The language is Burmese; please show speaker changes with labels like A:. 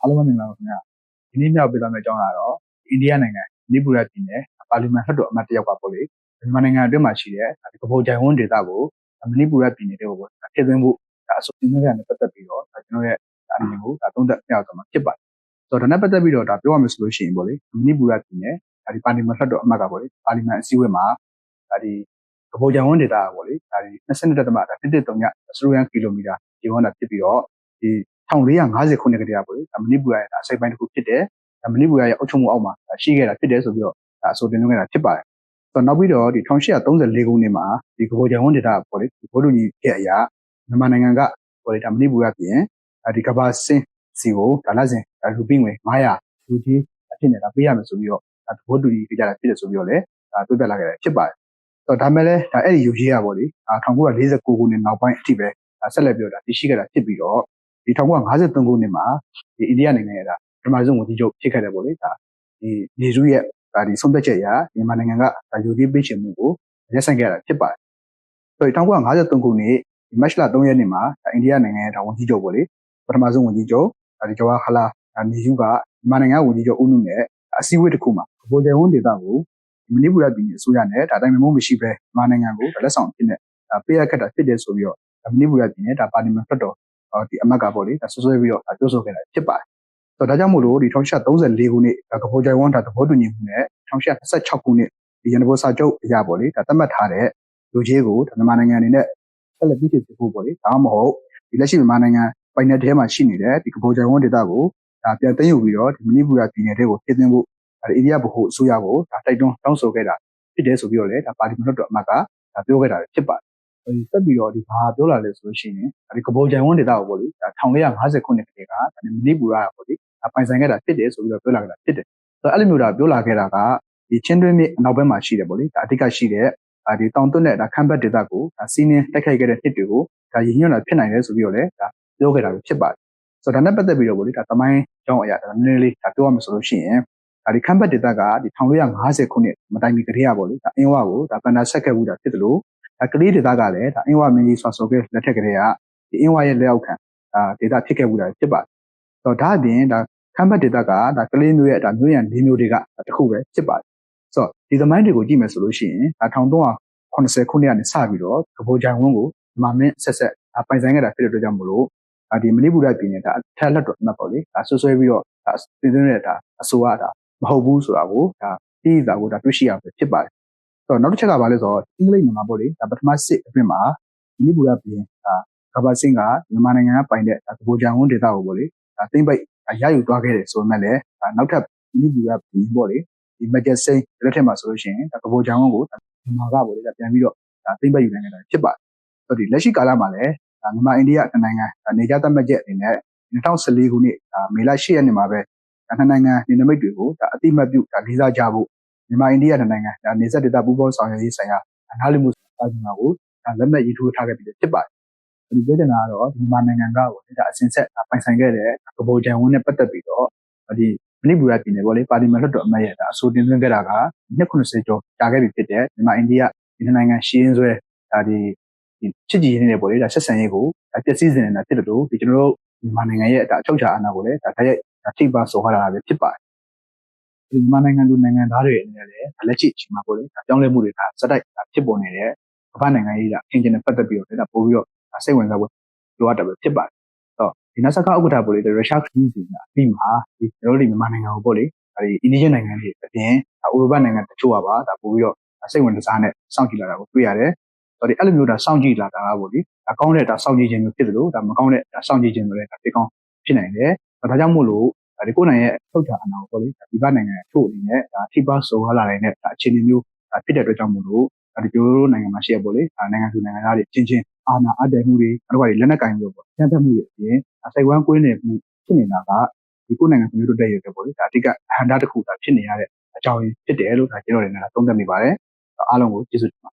A: အားလုံးပဲမင်္ဂလာပါခင်ဗျာဒီနေ့မြောက်ပေးသွားမယ့်အကြောင်းကတော့အိန္ဒိယနိုင်ငံနိပူရပြည်နယ်ပါလီမန်လွှတ်တော်အမတ်တစ်ယောက်ကပေါ့လေမြန်မာနိုင်ငံအတွင်းမှာရှိတဲ့ဒီကဘောဂျိုင်ဝန်းဒေသကိုမဏိပူရပြည်နယ်တွေကိုပေါ့ထည့်သွင်းဖို့ဒါအစိုးရနဲ့ပတ်သက်ပြီးတော့ကျွန်တော်ရဲ့အမြင်ကိုဒါသုံးသပ်ပြသွားမှာဖြစ်ပါတယ်ဆိုတော့ဒါနဲ့ပတ်သက်ပြီးတော့ဒါပြောရမယ်ဆိုလို့ရှိရင်ပေါ့လေမဏိပူရပြည်နယ်ဒါဒီပါလီမန်လွှတ်တော်အမတ်ကပေါ့လေပါလီမန်အစည်းအဝေးမှာဒါဒီကဘောဂျိုင်ဝန်းဒေသကပေါ့လေဒါဒီ22တက်တမဒါတစ်တစ်တုံညစရူယန်ကီလိုမီတာဒီဝန်းတာဖြစ်ပြီးတော့ဒီ 1450ခုနှစ်ကတည်းကပေါ့လေဒါမဏိပူရရဲ့အစိပ်ပိုင်းတစ်ခုဖြစ်တယ်ဒါမဏိပူရရဲ့အုပ်ချုပ်မှုအောက်မှာရှိခဲ့တာဖြစ်တယ်ဆိုပြီးတော့ဒါအဆိုတင်သွင်းခဲ့တာဖြစ်ပါတယ်ဆိုတော့နောက်ပြီးတော့ဒီ1834ခုနှစ်မှာဒီကဘောဂျန်ဝန်ဒေတာပေါ့လေဒီဘိုးလူကြီးရဲ့အရာမြန်မာနိုင်ငံကပေါ့လေဒါမဏိပူရပြင်ဒီကဘာစင်းစီကိုဒါလက်စဉ်လူပင်းငွေ900လူကြီးအဖြစ်နဲ့ဒါပေးရမယ်ဆိုပြီးတော့ဒါဘိုးလူကြီးကြတာဖြစ်တယ်ဆိုပြီးတော့လည်းဒါတွေ့ပြလာခဲ့တာဖြစ်ပါတယ်ဆိုတော့ဒါမဲ့လည်းဒါအဲ့ဒီယူကြီးရပေါ့လေ1949ခုနှစ်နောက်ပိုင်းအထိပဲဆက်လက်ပြီးတော့ဒါတည်ရှိခဲ့တာဖြစ်ပြီးတော့ ဒီ1953ခုနှစ်မှာဒီအိန္ဒိယနိုင်ငံရဲ့ဒါပထမဆုံးဝန်ကြီးချုပ်ဖြစ်ခဲ့တယ်ပေါ့လေဒါဒီနေစုရဲ့ဒါဒီဆုံးဖြတ်ချက်အရမြန်မာနိုင်ငံကဒါယူကြီးပေးချင်မှုကိုရက်ဆိုင်ခဲ့တာဖြစ်ပါတယ်ဆိုတော့1953ခုနှစ်ဒီမတ်လ3ရက်နေ့မှာအိန္ဒိယနိုင်ငံရဲ့ဒါဝန်ကြီးချုပ်ပေါ့လေပထမဆုံးဝန်ကြီးချုပ်ဒါဒီဂျဝါဟလာနေစုကမြန်မာနိုင်ငံဝန်ကြီးချုပ်ဦးနုနဲ့အစည်းအဝေးတစ်ခုမှာဗိုလ်ကျဝန်ဒေတာကိုမဏိပူရပြည်နယ်အစိုးရနဲ့ဒါတိုင်ပင်မှုမရှိဘဲမြန်မာနိုင်ငံကိုလက်ဆောင်အဖြစ်နဲ့ဒါပေးရခက်တာဖြစ်တယ်ဆိုပြီးတော့မဏိပူရပြည်နယ်ဒါပါလီမန်ဖက်တော် ဒီအမတ်ကပေါ့လေဒါဆွဆွဲပြီးတော့ပြောဆိုခဲ့တာဖြစ်ပါတယ်ဆိုတော့ဒါကြောင့်မို့လို့ဒီ1834ခုနှစ်ကပိုဂျိုင်ဝမ်ဒါသဘောတူညီမှုနဲ့1826ခုနှစ်ဒီရန်ကုန်စာချုပ်အရာပေါ့လေဒါသတ်မှတ်ထားတဲ့လူကြီးကိုမြန်မာနိုင်ငံအနေနဲ့ဆက်လက်ပြီးဖြစ်ဖို့ပေါ့လေဒါမှမဟုတ်ဒီလက်ရှိမြန်မာနိုင်ငံပိုင်နယ်ထဲမှာရှိနေတဲ့ဒီကပိုဂျိုင်ဝမ်ဒေသကိုဒါပြန်သိမ်းယူပြီးတော့ဒီမဏိပူရပြည်နယ်တွေကိုပြည်သွင်းဖို့ဒါအိန္ဒိယဗဟိုအစိုးရကိုဒါတိုက်တွန်းတောင်းဆိုခဲ့တာဖြစ်တယ်ဆိုပြီးတော့လေဒါပါတီမန်လွှတ်တော်အမတ်ကဒါပြောခဲ့တာဖြစ်ပါတယ် ဒီတက်ပြီးတော့ဒီဘာပြောလာလဲဆိုလို့ရှိရင်ဒီကပိုဂျိုင်ဝမ်ဒေသကိုပေါ့လေဒါ1450ခုနှစ်ကတည်းကမဏိပူရပေါ့လေပိုင်ဆိုင်ခဲ့တာဖြစ်တယ်ဆိုပြီးတော့ပြောလာခဲ့တာဖြစ်တယ်ဆိုတော့အဲ့လိုမျိုးဒါပြောလာခဲ့တာကဒီချင်းတွင်းမြစ်အနောက်ဘက်မှာရှိတယ်ပေါ့လေဒါအဓိကရှိတဲ့ဒီတောင်တွန်းနဲ့ဒါခမ်းဘတ်ဒေသကိုဒါစီးနင်းတိုက်ခိုက်ခဲ့တဲ့နှစ်တွေကိုဒါရည်ညွှန်းတာဖြစ်နိုင်တယ်ဆိုပြီးတော့လည်းဒါပြောခဲ့တာပဲဖြစ်ပါတယ်ဆိုတော့ဒါနဲ့ပတ်သက်ပြီးတော့ပေါ့လေဒါသမိုင်းကြောင်းအရာဒါနည်းနည်းလေးဒါပြောရမယ်ဆိုလို့ရှိရင်ဒါဒီခမ်းဘတ်ဒေသကဒီ1450ခုနှစ်မတိုင်မီကတည်းကပေါ့လေဒါအင်းဝါကိုဒါပန်နာဆက်ခဲ့မှုတာဖြစ်တယ်လို့ဒါ ကလေးဒေသကလည်းဒါအင်းဝမင်းကြီးဆွာဆိုခဲ့လက်ထက်ကတည်းကဒီအင်းဝရဲ့လက်အောက်ခံဒါဒေသဖြစ်ခဲ့မှုတာဖြစ်ပါတယ်ဆိုတော့ဒါအပြင်ဒါခမ်းဘတ်ဒေသကဒါကလေးမျိုးရဲ့ဒါမျိုးရံ၄မျိုးတွေကတခုပဲဖြစ်ပါတယ်ဆိုတော့ဒီသမိုင်းတွေကိုကြည့်မယ်ဆိုလို့ရှိရင်ဒါ1380ခုနှစ်ကနေစပြီးတော့ကပိုဂျိုင်ဝန်းကိုမာမင်းဆက်ဆက်ဒါပိုင်ဆိုင်ခဲ့တာဖြစ်တဲ့အတွက်ကြောင့်မလို့ဒါဒီမဏိပူရပြည်နယ်ဒါအထက်လက်တော်အမှတ်ပေါ့လေဒါဆွဆွဲပြီးတော့ဒါပြည်သွင်းတဲ့ဒါအစိုးရဒါမဟုတ်ဘူးဆိုတာကိုဒါသိတာကိုဒါတွေ့ရှိရမှာဖြစ်ပါတယ်ဆို တော့နောက်တစ်ချက်ကဘာလဲဆိုတော့အင်္ဂလိပ်မြန်မာပေါ့လေဒါပထမစစ်အတွင်းမှာမဏိပူရပြည်ဒါကဘာစင်ကမြန်မာနိုင်ငံကပိုင်တဲ့ဒါကပိုဂျိုင်ဝန်းဒေသကိုပေါ့လေဒါသိမ့်ပိတ်ရယူသွားခဲ့တယ်ဆိုမှလည်းနောက်ထပ်မဏိပူရပြည်ပေါ့လေဒီမက်ဂျက်စိန်လက်ထက်မှာဆိုလို့ရှိရင်ဒါကပိုဂျောင်းကိုမြန်မာကပေါ့လေဒါပြန်ပြီးတော့ဒါသိမ့်ပတ်ယူနိုင်ခဲ့တာဖြစ်ပါတယ်ဆိုတော့ဒီလက်ရှိကာလမှာလည်းဒါမြန်မာအိန္ဒိယနှစ်နိုင်ငံနေကြသတ်မှတ်ချက်အနေနဲ့2014ခုနှစ်ဒါမေလ10ရက်နေ့မှာပဲဒါနှစ်နိုင်ငံနေနမိတ်တွေကိုဒါအတိမတ်ပြုဒါလေးစားကြဖို့ မြန်မာအိန္ဒိယနှစ်နိုင်ငံဒါနေဆက်ဒေသပူးပေါင်းဆောင်ရွက်ရေးဆိုင်ရာနားလည်မှုစာချုပ်ကိုဒါလက်မှတ်ရေးထိုးထားခဲ့ပြီးဖြစ်ပါတယ်ဒီပြောချင်တာကတော့ဒီမြန်မာနိုင်ငံကပေါ့ဒါအစဉ်ဆက်ပိုင်ဆိုင်ခဲ့တဲ့ကပိုဂျန်ဝန်းနဲ့ပတ်သက်ပြီးတော့ဒီမဏိပူရပြည်နယ်ပေါ့လေပါလီမန်လွှတ်တော်အမတ်ရဲ့ဒါအဆိုတင်သွင်းခဲ့တာက290ကျော်ကြာခဲ့ပြီဖြစ်တဲ့မြန်မာအိန္ဒိယဒီနိုင်ငံရှင်းဆွဲဒါဒီဒီချစ်ကြည်ရင်းနဲ့ပေါ့လေဒါဆက်ဆံရေးကိုပျက်စီးစေနေတာဖြစ်တယ်လို့ဒီကျွန်တော်တို့မြန်မာနိုင်ငံရဲ့ဒါအချုပ်ချာအာဏာကိုလည်းဒါတိုက်ရိုက်ထိပ်ပါဆိုထားတာပဲဖြစ်ပါတယ်ဒီ မြန်မာနိုင်ငံလူနိုင်ငံသားတွေအနေနဲ့လည်းလက်ရှိအချိန်မှာပေါ့လေဒါပြောင်းလဲမှုတွေဒါစတိုက်ဒါဖြစ်ပေါ်နေတဲ့ကမ္ဘာနိုင်ငံရေးဒါအင်ဂျင်နဲ့ပတ်သက်ပြီးတော့ဒါပို့ပြီးတော့စိတ်ဝင်စားဖို့လိုအပ်တယ်ပဲဖြစ်ပါတယ်ဒီနတ်ဆကာဥက္ကဋ္ဌပေါ့လေရုရှားခရီးစဉ်ကအပြီးမှာဒီကျွန်တော်တို့ဒီမြန်မာနိုင်ငံကိုပေါ့လေအဲဒီအင်းဒီဂျင်နိုင်ငံတွေအပြင်ဥရောပနိုင်ငံတချို့ကပါဒါပို့ပြီးတော့စိတ်ဝင်စားနဲ့စောင့်ကြည့်လာတာကိုတွေ့ရတယ်။ဆိုတော့ဒီအဲ့လိုမျိုးဒါစောင့်ကြည့်လာတာကပေါ့လေဒါကောင်းတဲ့ဒါစောင့်ကြည့်ခြင်းမျိုးဖြစ်တယ်လို့ဒါမကောင်းတဲ့ဒါစောင့်ကြည့်ခြင်းမျိုးလည်းဒါဖြစ်ကောင်းဖြစ်နိုင်တယ်။ဒါကြောင့်မို့လို့ ဒီကိုယ်နိုင်ငံရဲ့ထုတ်တာအနာကိုပေါ့လေဒီဘက်နိုင်ငံချို့အနေနဲ့ဒါထိပါဆိုလာနိုင်တဲ့ဒါအခြေအနေမျိုးဒါဖြစ်တဲ့အတွက်ကြောင့်မို့လို့ဒီကျိုးတို့နိုင်ငံမှာရှိရပေါ့လေနိုင်ငံသူနိုင်ငံသားတွေချင်းချင်းအာဏာအပ်တယ်မှုတွေအဲ့တော့လက်နက်ကင်မျိုးပေါ့ကျန်းဖက်မှုတွေအပြင်စိတ်ဝမ်းကွင်းနေမှုဖြစ်နေတာကဒီကိုယ်နိုင်ငံမျိုးတို့တက်ရတယ်ပေါ့လေဒါအဓိကအဟန္တာတစ်ခုဒါဖြစ်နေရတဲ့အကြောင်းရင်းဖြစ်တယ်လို့ဒါကျွန်တော်တို့လည်းသုံးသပ်မိပါတယ်အားလုံးကိုကျေးဇူးတင်ပါ